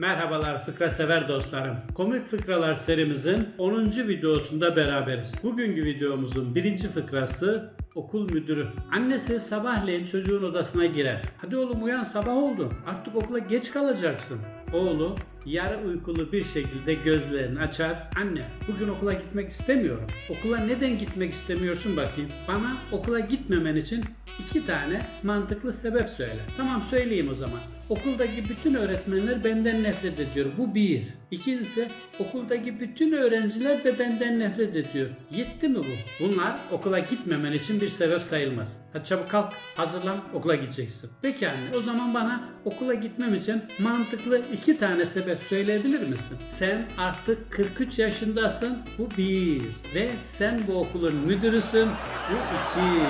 Merhabalar fıkra sever dostlarım. Komik fıkralar serimizin 10. videosunda beraberiz. Bugünkü videomuzun birinci fıkrası okul müdürü. Annesi sabahleyin çocuğun odasına girer. Hadi oğlum uyan sabah oldu. Artık okula geç kalacaksın. Oğlu yarı uykulu bir şekilde gözlerini açar. Anne bugün okula gitmek istemiyorum. Okula neden gitmek istemiyorsun bakayım. Bana okula gitmemen için iki tane mantıklı sebep söyle. Tamam söyleyeyim o zaman. Okuldaki bütün öğretmenler benden nefret ediyor. Bu bir. İkincisi okuldaki bütün öğrenciler de benden nefret ediyor. Yetti mi bu? Bunlar okula gitmemen için bir sebep sayılmaz. Hadi çabuk kalk, hazırlan, okula gideceksin. Peki anne, o zaman bana okula gitmem için mantıklı iki tane sebep söyleyebilir misin? Sen artık 43 yaşındasın, bu bir. Ve sen bu okulun müdürüsün, bu iki.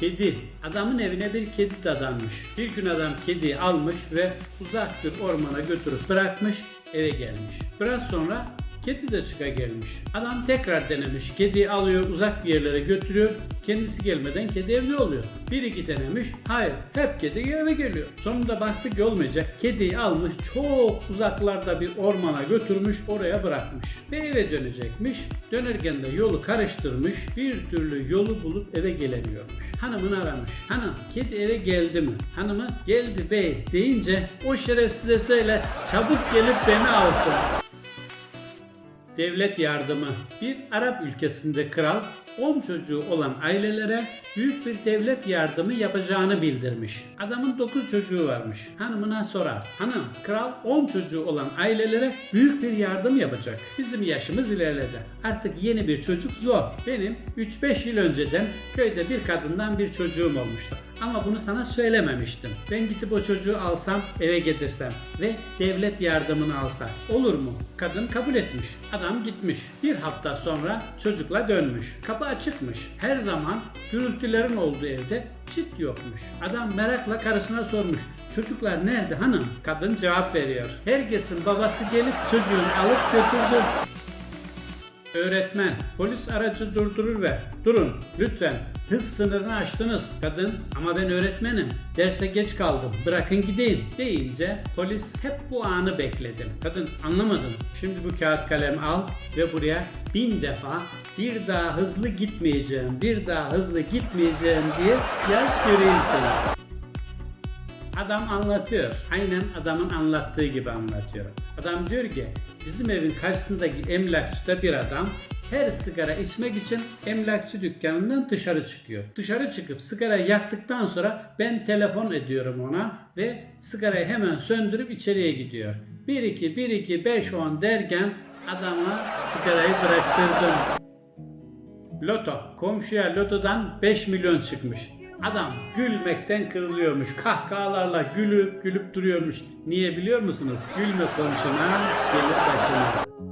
Kedi. Adamın evine bir kedi dadanmış. Bir gün adam kediyi almış ve uzak bir ormana götürüp bırakmış, eve gelmiş. Biraz sonra kedi de çıka gelmiş. Adam tekrar denemiş. Kediyi alıyor, uzak bir yerlere götürüyor. Kendisi gelmeden kedi evde oluyor. Bir iki denemiş. Hayır, hep kedi eve geliyor. Sonunda baktı ki olmayacak. Kediyi almış, çok uzaklarda bir ormana götürmüş, oraya bırakmış. Ve eve dönecekmiş. Dönerken de yolu karıştırmış. Bir türlü yolu bulup eve gelemiyormuş. Hanımını aramış. Hanım kedi eve geldi mi? Hanımı geldi bey deyince o şerefsize söyle çabuk gelip beni alsın. Devlet yardımı. Bir Arap ülkesinde kral 10 çocuğu olan ailelere büyük bir devlet yardımı yapacağını bildirmiş. Adamın 9 çocuğu varmış. Hanımına sorar. Hanım, kral 10 çocuğu olan ailelere büyük bir yardım yapacak. Bizim yaşımız ilerledi. Artık yeni bir çocuk zor. Benim 3-5 yıl önceden köyde bir kadından bir çocuğum olmuştu. Ama bunu sana söylememiştim. Ben gidip o çocuğu alsam, eve getirsem ve devlet yardımını alsak olur mu? Kadın kabul etmiş. Adam gitmiş. Bir hafta sonra çocukla dönmüş. Kapı açıkmış. Her zaman gürültülerin olduğu evde çit yokmuş. Adam merakla karısına sormuş. Çocuklar nerede hanım? Kadın cevap veriyor. Herkesin babası gelip çocuğunu alıp götürdü. Öğretmen, polis aracı durdurur ve durun lütfen hız sınırını aştınız. Kadın ama ben öğretmenim derse geç kaldım bırakın gideyim deyince polis hep bu anı bekledim. Kadın anlamadım. Şimdi bu kağıt kalem al ve buraya bin defa bir daha hızlı gitmeyeceğim, bir daha hızlı gitmeyeceğim diye yaz göreyim seni. Adam anlatıyor. Aynen adamın anlattığı gibi anlatıyor. Adam diyor ki bizim evin karşısındaki emlakçıda bir adam her sigara içmek için emlakçı dükkanından dışarı çıkıyor. Dışarı çıkıp sigara yaktıktan sonra ben telefon ediyorum ona ve sigarayı hemen söndürüp içeriye gidiyor. 1 2 1 2 5 10 derken adama sigarayı bıraktırdım. Loto. Komşuya lotodan 5 milyon çıkmış. Adam gülmekten kırılıyormuş. Kahkahalarla gülüp gülüp duruyormuş. Niye biliyor musunuz? Gülme komşuna, gelip başına.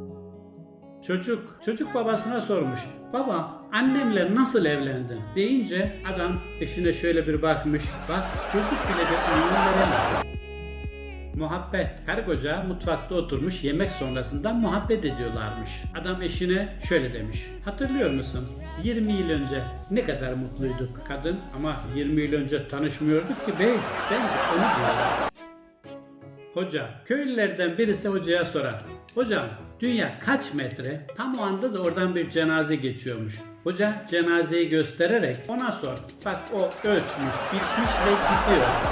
Çocuk, çocuk babasına sormuş. Baba, annemle nasıl evlendin? Deyince adam eşine şöyle bir bakmış. Bak, çocuk bile bir anlam veremedi. Muhabbet. Karı koca mutfakta oturmuş yemek sonrasında muhabbet ediyorlarmış. Adam eşine şöyle demiş. Hatırlıyor musun? 20 yıl önce ne kadar mutluyduk kadın ama 20 yıl önce tanışmıyorduk ki bey. Ben de onu diyorum. Hoca, köylülerden birisi hocaya sorar. Hocam, dünya kaç metre? Tam o anda da oradan bir cenaze geçiyormuş. Hoca cenazeyi göstererek ona sor. Bak o ölçmüş, biçmiş ve gidiyor.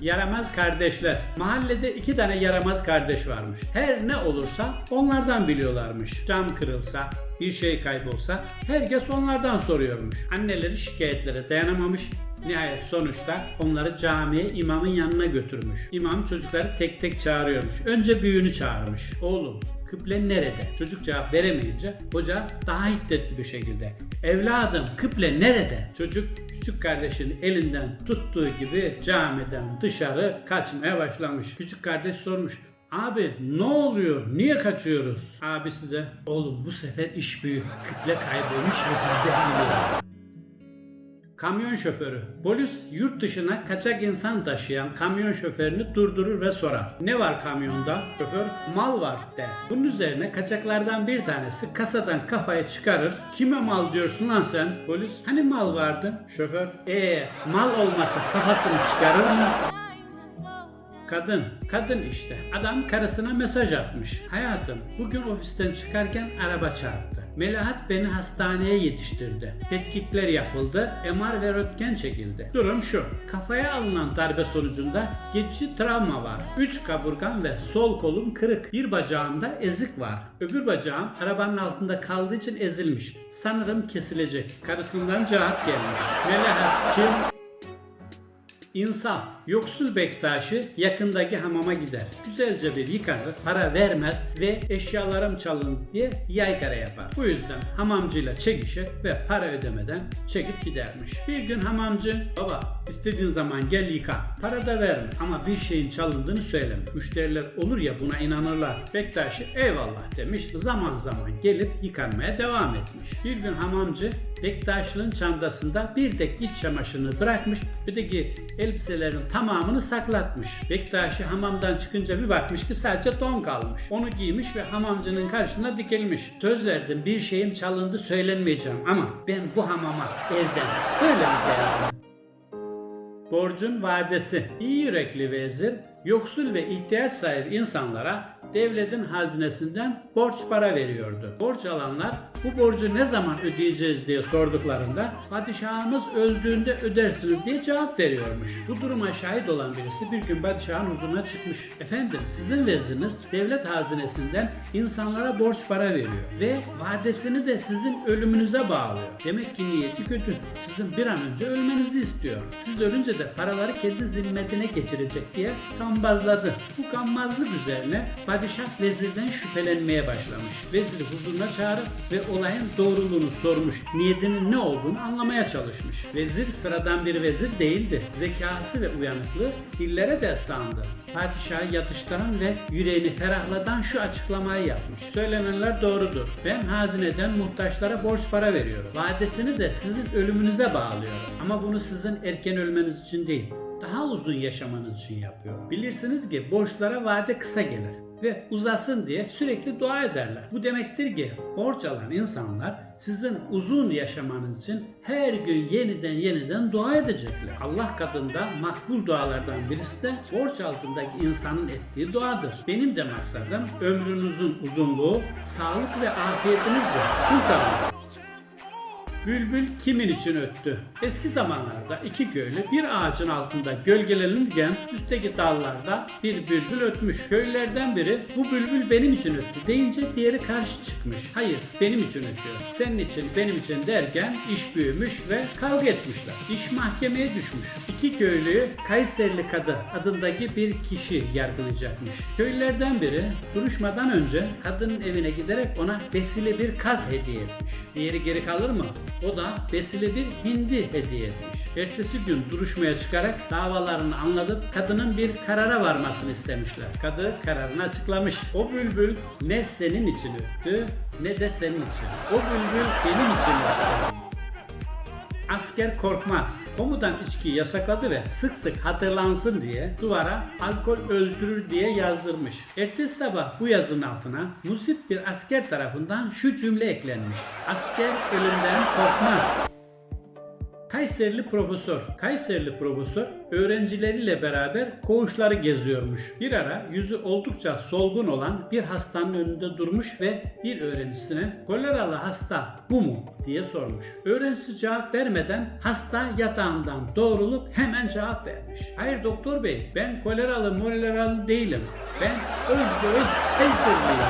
Yaramaz kardeşler. Mahallede iki tane yaramaz kardeş varmış. Her ne olursa onlardan biliyorlarmış. Cam kırılsa, bir şey kaybolsa herkes onlardan soruyormuş. Anneleri şikayetlere dayanamamış. Nihayet sonuçta onları camiye imamın yanına götürmüş. İmam çocukları tek tek çağırıyormuş. Önce büyüğünü çağırmış. Oğlum kıble nerede? Çocuk cevap veremeyince hoca daha hiddetli bir şekilde evladım kıble nerede? Çocuk küçük kardeşinin elinden tuttuğu gibi camiden dışarı kaçmaya başlamış. Küçük kardeş sormuş. Abi ne oluyor? Niye kaçıyoruz? Abisi de oğlum bu sefer iş büyük. Kıble kaybolmuş ve bizden biliyor. Kamyon şoförü. Polis yurt dışına kaçak insan taşıyan kamyon şoförünü durdurur ve sorar. Ne var kamyonda? Şoför mal var der. Bunun üzerine kaçaklardan bir tanesi kasadan kafayı çıkarır. Kime mal diyorsun lan sen? Polis hani mal vardı? Şoför ee mal olmasa kafasını çıkarır mı? Kadın, kadın işte. Adam karısına mesaj atmış. Hayatım, bugün ofisten çıkarken araba çarptı. Melahat beni hastaneye yetiştirdi. Tetkikler yapıldı, MR ve röntgen çekildi. Durum şu, kafaya alınan darbe sonucunda geçici travma var. Üç kaburgam ve sol kolum kırık. Bir bacağımda ezik var. Öbür bacağım arabanın altında kaldığı için ezilmiş. Sanırım kesilecek. Karısından cevap gelmiş. Melahat kim? İnsaf. Yoksul Bektaş'ı yakındaki hamama gider. Güzelce bir yıkanır, para vermez ve eşyalarım çalın diye yaygara yapar. Bu yüzden hamamcıyla çekişir ve para ödemeden çekip gidermiş. Bir gün hamamcı, baba istediğin zaman gel yıka. Para da verme ama bir şeyin çalındığını söyleme. Müşteriler olur ya buna inanırlar. Bektaş'ı eyvallah demiş. Zaman zaman gelip yıkanmaya devam etmiş. Bir gün hamamcı Bektaş'ın çantasında bir tek iç çamaşırını bırakmış. Öteki elbiselerin tamamını saklatmış. Bektaşi hamamdan çıkınca bir bakmış ki sadece don kalmış. Onu giymiş ve hamamcının karşısına dikilmiş. Söz verdim bir şeyim çalındı söylenmeyeceğim ama ben bu hamama evden böyle mi geldim? Borcun vadesi. İyi yürekli vezir, yoksul ve ihtiyaç sahibi insanlara devletin hazinesinden borç para veriyordu. Borç alanlar bu borcu ne zaman ödeyeceğiz diye sorduklarında padişahımız öldüğünde ödersiniz diye cevap veriyormuş. Bu duruma şahit olan birisi bir gün padişahın huzuruna çıkmış. Efendim sizin veziriniz devlet hazinesinden insanlara borç para veriyor ve vadesini de sizin ölümünüze bağlıyor. Demek ki niyeti kötü. Sizin bir an önce ölmenizi istiyor. Siz ölünce de paraları kendi zimmetine geçirecek diye kambazladı. Bu kambazlık üzerine padişah vezirden şüphelenmeye başlamış. Veziri huzuruna çağırıp ve olayın doğruluğunu sormuş. Niyetinin ne olduğunu anlamaya çalışmış. Vezir sıradan bir vezir değildi. Zekası ve uyanıklığı dillere destandı. Padişahı yatıştıran ve yüreğini ferahlatan şu açıklamayı yapmış. Söylenenler doğrudur. Ben hazineden muhtaçlara borç para veriyorum. Vadesini de sizin ölümünüze bağlıyorum. Ama bunu sizin erken ölmeniz için değil, daha uzun yaşamanız için yapıyorum. Bilirsiniz ki borçlara vade kısa gelir ve uzasın diye sürekli dua ederler. Bu demektir ki borç alan insanlar sizin uzun yaşamanız için her gün yeniden yeniden dua edecekler. Allah katında makbul dualardan birisi de borç altındaki insanın ettiği duadır. Benim de maksadım ömrünüzün uzunluğu, sağlık ve afiyetinizdir. Sultanım. Bülbül kimin için öttü? Eski zamanlarda iki köylü bir ağacın altında gölgelenirken üstteki dallarda bir bülbül ötmüş. Köylülerden biri bu bülbül benim için öttü deyince diğeri karşı çıkmış. Hayır benim için ötüyor. Senin için benim için derken iş büyümüş ve kavga etmişler. İş mahkemeye düşmüş. İki köylüyü Kayserili Kadı adındaki bir kişi yargılayacakmış. Köylülerden biri duruşmadan önce kadının evine giderek ona besile bir kaz hediye etmiş. Diğeri geri kalır mı? O da besile bir hindi hediye etmiş. Ertesi gün duruşmaya çıkarak davalarını anlatıp kadının bir karara varmasını istemişler. Kadı kararını açıklamış. O bülbül ne senin için öttü ne de senin için. O bülbül benim için öttü. Asker korkmaz. Komutan içki yasakladı ve sık sık hatırlansın diye duvara alkol öldürür diye yazdırmış. Ertesi sabah bu yazının altına musip bir asker tarafından şu cümle eklenmiş. Asker ölümden korkmaz. Kayserili profesör. Kayserili profesör öğrencileriyle beraber koğuşları geziyormuş. Bir ara yüzü oldukça solgun olan bir hastanın önünde durmuş ve bir öğrencisine koleralı hasta bu mu diye sormuş. Öğrencisi cevap vermeden hasta yatağından doğrulup hemen cevap vermiş. Hayır doktor bey ben koleralı moleralı değilim. Ben öz be öz Kayseriliyim.